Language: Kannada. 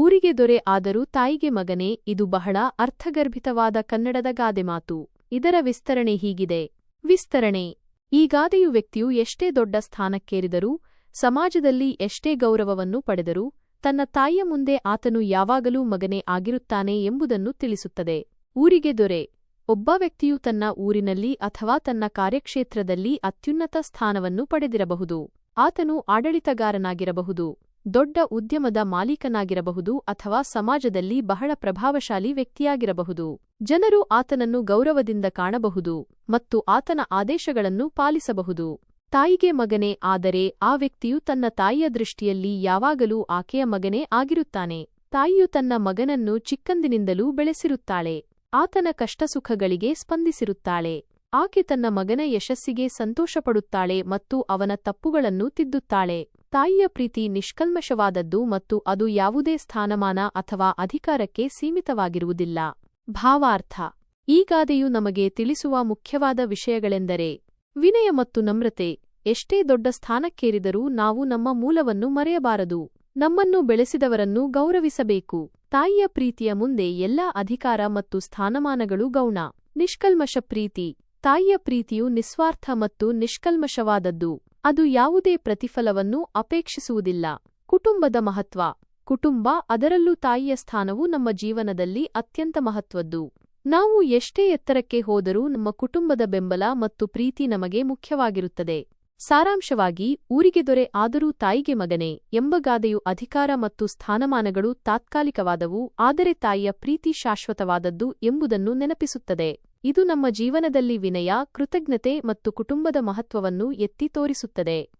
ಊರಿಗೆ ದೊರೆ ಆದರೂ ತಾಯಿಗೆ ಮಗನೇ, ಇದು ಬಹಳ ಅರ್ಥಗರ್ಭಿತವಾದ ಕನ್ನಡದ ಗಾದೆ ಮಾತು. ಇದರ ವಿಸ್ತರಣೆ ಹೀಗಿದೆ. ವಿಸ್ತರಣೆ. ಈ ಗಾದೆಯು ವ್ಯಕ್ತಿಯು ಎಷ್ಟೇ ದೊಡ್ಡ ಸ್ಥಾನಕ್ಕೇರಿದರೂ, ಸಮಾಜದಲ್ಲಿ ಎಷ್ಟೇ ಗೌರವವನ್ನು ಪಡೆದರೂ, ತನ್ನ ತಾಯಿಯ ಮುಂದೆ ಆತನು ಯಾವಾಗಲೂ ಮಗನೇ ಆಗಿರುತ್ತಾನೆ ಎಂಬುದನ್ನು ತಿಳಿಸುತ್ತದೆ. ಊರಿಗೆ ದೊರೆ. ಒಬ್ಬ ವ್ಯಕ್ತಿಯು ತನ್ನ ಊರಿನಲ್ಲಿ ಅಥವಾ ತನ್ನ ಕಾರ್ಯಕ್ಷೇತ್ರದಲ್ಲಿ ಅತ್ಯುನ್ನತ ಸ್ಥಾನವನ್ನು ಪಡೆದಿರಬಹುದು. ಆತನು ಆಡಳಿತಗಾರನಾಗಿರಬಹುದು. ದೊಡ್ಡ ಉದ್ಯಮದ ಮಾಲೀಕನಾಗಿರಬಹುದು ಅಥವಾ ಸಮಾಜದಲ್ಲಿ ಬಹಳ ಪ್ರಭಾವಶಾಲಿ ವ್ಯಕ್ತಿಯಾಗಿರಬಹುದು. ಜನರು ಆತನನ್ನು ಗೌರವದಿಂದ ಕಾಣಬಹುದು ಮತ್ತು ಆತನ ಆದೇಶಗಳನ್ನು ಪಾಲಿಸಬಹುದು. ತಾಯಿಗೆ ಮಗನೇ ಆದರೆ ಆ ವ್ಯಕ್ತಿಯು ತನ್ನ ತಾಯಿಯ ದೃಷ್ಟಿಯಲ್ಲಿ ಯಾವಾಗಲೂ ಆಕೆಯ ಮಗನೇ ಆಗಿರುತ್ತಾನೆ. ತಾಯಿಯು ತನ್ನ ಮಗನನ್ನು ಚಿಕ್ಕಂದಿನಿಂದಲೂ ಬೆಳೆಸಿರುತ್ತಾಳೆ. ಆತನ ಕಷ್ಟಸುಖಗಳಿಗೆ ಸ್ಪಂದಿಸಿರುತ್ತಾಳೆ. ಆಕೆ ತನ್ನ ಮಗನ ಯಶಸ್ಸಿಗೆ ಸಂತೋಷಪಡುತ್ತಾಳೆ ಮತ್ತು ಅವನ ತಪ್ಪುಗಳನ್ನು ತಿದ್ದುತ್ತಾಳೆ. ತಾಯಿಯ ಪ್ರೀತಿ ನಿಷ್ಕಲ್ಮಶವಾದದ್ದು ಮತ್ತು ಅದು ಯಾವುದೇ ಸ್ಥಾನಮಾನ ಅಥವಾ ಅಧಿಕಾರಕ್ಕೆ ಸೀಮಿತವಾಗಿರುವುದಿಲ್ಲ. ಭಾವಾರ್ಥ. ಈ ಗಾದೆಯು ನಮಗೆ ತಿಳಿಸುವ ಮುಖ್ಯವಾದ ವಿಷಯಗಳೆಂದರೆ, ವಿನಯ ಮತ್ತು ನಮ್ರತೆ. ಎಷ್ಟೇ ದೊಡ್ಡ ಸ್ಥಾನಕ್ಕೇರಿದರೂ ನಾವು ನಮ್ಮ ಮೂಲವನ್ನು ಮರೆಯಬಾರದು. ನಮ್ಮನ್ನು ಬೆಳೆಸಿದವರನ್ನು ಗೌರವಿಸಬೇಕು. ತಾಯಿಯ ಪ್ರೀತಿಯ ಮುಂದೆ ಎಲ್ಲಾ ಅಧಿಕಾರ ಮತ್ತು ಸ್ಥಾನಮಾನಗಳು ಗೌಣ. ನಿಷ್ಕಲ್ಮಶ ಪ್ರೀತಿ. ತಾಯಿಯ ಪ್ರೀತಿಯು ನಿಸ್ವಾರ್ಥ ಮತ್ತು ನಿಷ್ಕಲ್ಮಶವಾದದ್ದು. ಅದು ಯಾವುದೇ ಪ್ರತಿಫಲವನ್ನು ಅಪೇಕ್ಷಿಸುವುದಿಲ್ಲ. ಕುಟುಂಬದ ಮಹತ್ವ. ಕುಟುಂಬ ಅದರಲ್ಲೂ ತಾಯಿಯ ಸ್ಥಾನವು ನಮ್ಮ ಜೀವನದಲ್ಲಿ ಅತ್ಯಂತ ಮಹತ್ವದ್ದು. ನಾವು ಎಷ್ಟೇ ಎತ್ತರಕ್ಕೆ ಹೋದರೂ ನಮ್ಮ ಕುಟುಂಬದ ಬೆಂಬಲ ಮತ್ತು ಪ್ರೀತಿ ನಮಗೆ ಮುಖ್ಯವಾಗಿರುತ್ತದೆ. ಸಾರಾಂಶವಾಗಿ, ಊರಿಗೆ ದೊರೆ ಆದರೂ ತಾಯಿಗೆ ಮಗನೇ ಎಂಬ ಗಾದೆಯು ಅಧಿಕಾರ ಮತ್ತು ಸ್ಥಾನಮಾನಗಳು ತಾತ್ಕಾಲಿಕವಾದವು, ಆದರೆ ತಾಯಿಯ ಪ್ರೀತಿ ಶಾಶ್ವತವಾದದ್ದು ಎಂಬುದನ್ನು ನೆನಪಿಸುತ್ತದೆ. ಇದು ನಮ್ಮ ಜೀವನದಲ್ಲಿ ವಿನಯ ಕೃತಜ್ಞತೆ ಮತ್ತು ಕುಟುಂಬದ ಮಹತ್ವವನ್ನು ಎತ್ತಿ ತೋರಿಸುತ್ತದೆ.